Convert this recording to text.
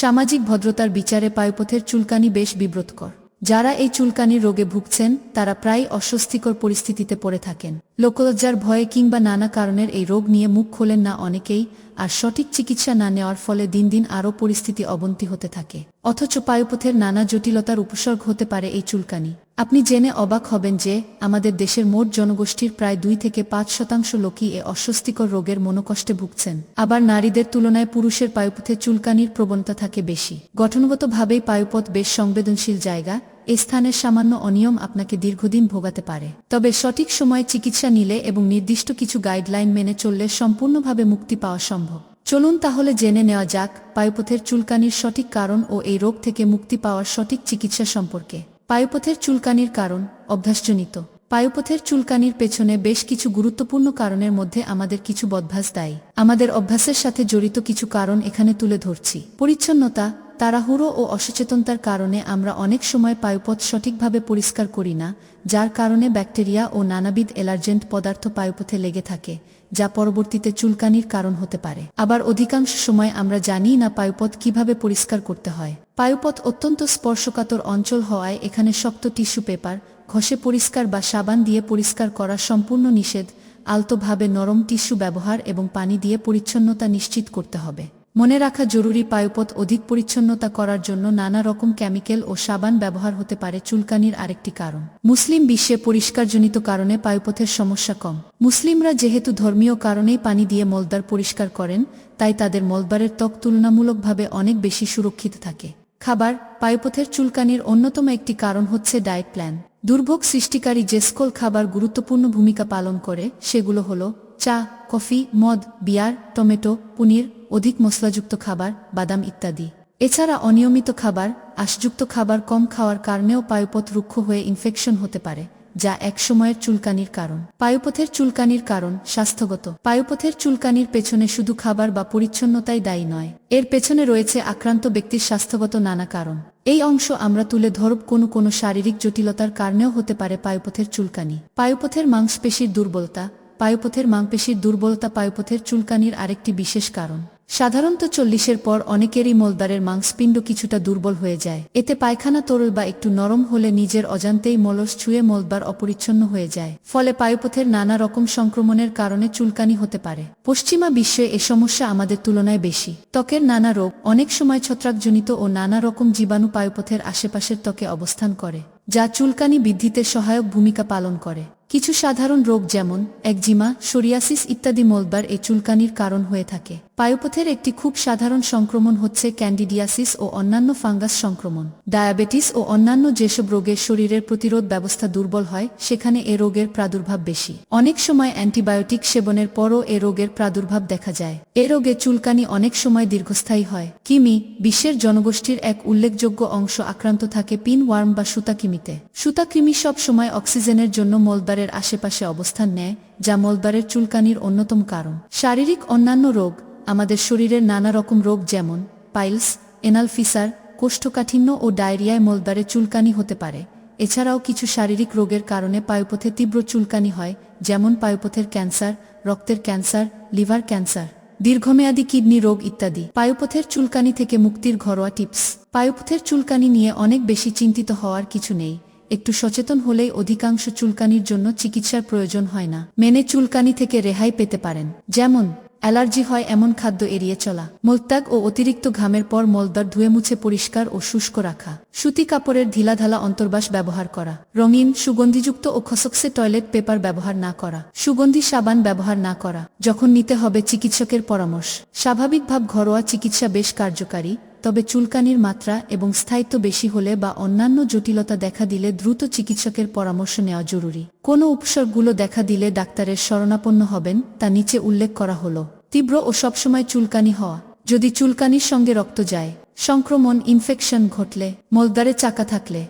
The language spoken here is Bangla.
সামাজিক ভদ্রতার বিচারে পায়ুপথের চুলকানি বেশ বিব্রতকর। যারা এই চুলকানির রোগে ভুগছেন, তারা প্রায় অস্বস্তিকর পরিস্থিতিতে পড়ে থাকেন। লোকলজ্জার ভয়ে কিংবা নানা কারণের এই রোগ নিয়ে মুখ খোলেন না অনেকেই, আর সঠিক চিকিৎসা না নেওয়ার ফলে দিন দিন আরও পরিস্থিতি অবনতি হতে থাকে। অথচ পায়ুপথের নানা জটিলতার উপসর্গ হতে পারে এই চুলকানি। আপনি জেনে অবাক হবেন যে, আমাদের দেশের মোট জনগোষ্ঠীর প্রায় দুই থেকে পাঁচ শতাংশ লোকই এ অস্বস্তিকর রোগের মনোকষ্টে ভুগছেন। আবার নারীদের তুলনায় পুরুষের পায়ুপথে চুলকানির প্রবণতা থাকে বেশি। গঠনগতভাবেই পায়ুপথ বেশ সংবেদনশীল জায়গা, এ স্থানের সামান্য অনিয়ম আপনাকে দীর্ঘদিন ভোগাতে পারে। তবে সঠিক সময়ে চিকিৎসা নিলে এবং নির্দিষ্ট কিছু গাইডলাইন মেনে চললে সম্পূর্ণভাবে মুক্তি পাওয়া সম্ভব। চলুন তাহলে জেনে নেওয়া যাক পায়ুপথের চুলকানির সঠিক কারণ ও এই রোগ থেকে মুক্তি পাওয়ার সঠিক চিকিৎসা সম্পর্কে। পায়ুপথের চুলকানির কারণ অভ্যাসজনিত। পায়ুপথের চুলকানির পেছনে বেশ কিছু গুরুত্বপূর্ণ কারণের মধ্যে আমাদের কিছু বদভাস দায়ী। আমাদের অভ্যাসের সাথে জড়িত কিছু কারণ এখানে তুলে ধরছি। পরিচ্ছন্নতা তাড়াহুড়ো ও অসচেতনতার কারণে আমরা অনেক সময় পায়ুপথ সঠিকভাবে পরিষ্কার করি না, যার কারণে ব্যাকটেরিয়া ও নানাবিধ এলার্জেন্ট পদার্থ পায়ুপথে লেগে থাকে, যা পরবর্তীতে চুলকানির কারণ হতে পারে। আবার অধিকাংশ সময় আমরা জানি না পায়ুপথ কীভাবে পরিষ্কার করতে হয়। পায়ুপথ অত্যন্ত স্পর্শকাতর অঞ্চল হওয়ায় এখানে শক্ত টিস্যু পেপার, ঘষে পরিষ্কার বা সাবান দিয়ে পরিষ্কার করা সম্পূর্ণ নিষেধ, আলতোভাবে নরম টিস্যু ব্যবহার এবং পানি দিয়ে পরিচ্ছন্নতা নিশ্চিত করতে হবে। মনে রাখা জরুরি পায়ুপথ অধিক পরিচ্ছন্নতা করার জন্য নানা রকম কেমিক্যাল ও সাবান ব্যবহার হতে পারে চুলকানির আরেকটি কারণ। মুসলিম বিশ্বে পরিষ্কারজনিত কারণে পায়ুপথের সমস্যা কম। মুসলিমরা যেহেতু ধর্মীয় কারণেই পানি দিয়ে মলদ্বার পরিষ্কার করেন, তাই তাদের মলদ্বারের ত্বক তুলনামূলকভাবে অনেক বেশি সুরক্ষিত থাকে। খাবার, পায়ুপথের চুলকানির অন্যতম একটি কারণ হচ্ছে ডায়েট প্ল্যান। দুর্ভোগ সৃষ্টিকারী যে সকল খাবার গুরুত্বপূর্ণ ভূমিকা পালন করে, সেগুলো হলো চা, কফি, মদ, বিয়ার, টমেটো, পনির অধিক মশলাযুক্ত খাবার, বাদাম ইত্যাদি। এছাড়া অনিয়মিত খাবার, আশযুক্ত খাবার কম খাওয়ার কারণেও পায়ুপথ রুক্ষ হয়ে ইনফেকশন হতে পারে, যা এক সময়ের চুলকানির কারণ। পায়ুপথের চুলকানির কারণ স্বাস্থ্যগত। পায়ুপথের চুলকানির পেছনে শুধু খাবার বা পরিচ্ছন্নতাই দায়ী নয়, এর পেছনে রয়েছে আক্রান্ত ব্যক্তির স্বাস্থ্যগত নানা কারণ। এই অংশ আমরা তুলে ধরব কোনো কোনো শারীরিক জটিলতার কারণেও হতে পারে পায়ুপথের চুলকানি। পায়ুপথের মাংসপেশির দুর্বলতা, পায়ুপথের মাংপেশির দুর্বলতা পায়ুপথের চুলকানির আরেকটি বিশেষ কারণ। সাধারণত চল্লিশের পর অনেকেরই মলদ্বারের মাংসপিণ্ড কিছুটা দুর্বল হয়ে যায়। এতে পায়খানা তরল বা একটু নরম হলে নিজের অজান্তেই মলস ছুঁয়ে মলদ্বার অপরিচ্ছন্ন হয়ে যায়। ফলে পায়ুপথের নানা রকম সংক্রমণের কারণে চুলকানি হতে পারে। পশ্চিমা বিশ্বে এ সমস্যা আমাদের তুলনায় বেশি। ত্বকের নানা রোগ, অনেক সময় ছত্রাকজনিত ও নানা রকম জীবাণু পায়ুপথের আশেপাশের ত্বকে অবস্থান করে, যা চুলকানি বৃদ্ধিতে সহায়ক ভূমিকা পালন করে। কিছু সাধারণ রোগ যেমন, একজিমা, সোরিয়াসিস ইত্যাদি মোলবার এই চুলকানির কারণ হয়ে থাকে। পায়ুপথের একটি খুব সাধারণ সংক্রমণ হচ্ছে ক্যান্ডিডিয়াসিস ও অন্যান্য ফাঙ্গাস সংক্রমণ। ডায়াবেটিস ও অন্যান্য যেসব রোগের শরীরের প্রতিরোধ ব্যবস্থা দুর্বল হয়, সেখানে এ রোগের প্রাদুর্ভাব বেশি। অনেক সময় অ্যান্টিবায়োটিক সেবনের পরও এ রোগের প্রাদুর্ভাব দেখা যায়। এ রোগে চুলকানি অনেক সময় দীর্ঘস্থায়ী হয়। কিমি, বিশ্বের জনগোষ্ঠীর এক উল্লেখযোগ্য অংশ আক্রান্ত থাকে পিন ওয়ার্ম বা সুতাকিমিতে। সুতাকৃমি সব সময় অক্সিজেনের জন্য মলদ্বারের আশেপাশে অবস্থান নেয়, যা মলদ্বারের চুলকানির অন্যতম কারণ। শারীরিক অন্যান্য রোগ আমাদের শরীরের নানা রকম রোগ যেমন, পাইলস, এনালফিসার, কোষ্ঠকাঠিন্য ও ডায়রিয়ায় মলদ্বারে চুলকানি হতে পারে। এছাড়াও কিছু শারীরিক রোগের কারণে পায়ুপথে তীব্র চুলকানি হয়, যেমন পায়ুপথের ক্যান্সার, রক্তের ক্যান্সার, লিভার ক্যান্সার, দীর্ঘমেয়াদী কিডনি রোগ ইত্যাদি। পায়ুপথের চুলকানি থেকে মুক্তির ঘরোয়া টিপস। পায়ুপথের চুলকানি নিয়ে অনেক বেশি চিন্তিত হওয়ার কিছু নেই। একটু সচেতন হলেই অধিকাংশ চুলকানির জন্য চিকিৎসার প্রয়োজন হয় না। মেনে চুলকানি থেকে রেহাই পেতে পারেন। যেমন অ্যালার্জি হয় এমন খাদ্য এড়িয়ে চলা। মলত্যাগ ও অতিরিক্ত ঘামের পর মলদ্বার ধুয়ে মুছে পরিষ্কার ও শুষ্ক রাখা। সুতি কাপড়ের ঢিলাঢালা অন্তর্বাস ব্যবহার করা। রঙিন, সুগন্ধিযুক্ত ও খসকসে টয়লেট পেপার ব্যবহার না করা। সুগন্ধি সাবান ব্যবহার না করা, যখন নিতে হবে চিকিৎসকের পরামর্শ। স্বাভাবিকভাব ঘরোয়া চিকিৎসা বেশ কার্যকারী, তবে চুলকানির মাত্রা এবং স্থায়িত্ব বেশি হলে বা অন্যান্য জটিলতা দেখা দিলে দ্রুত চিকিৎসকের পরামর্শ নেওয়া জরুরি। কোনো উপসর্গগুলো দেখা দিলে ডাক্তারের শরণাপন্ন হবেন, তা নিচে উল্লেখ করা হলো। তীব্র ও সবসময় চুলকানি হওয়া। যদি চুলকানির সঙ্গে রক্ত যায়, সংক্রমণ ইনফেকশন ঘটলে মলদারে চাকা থাকলে।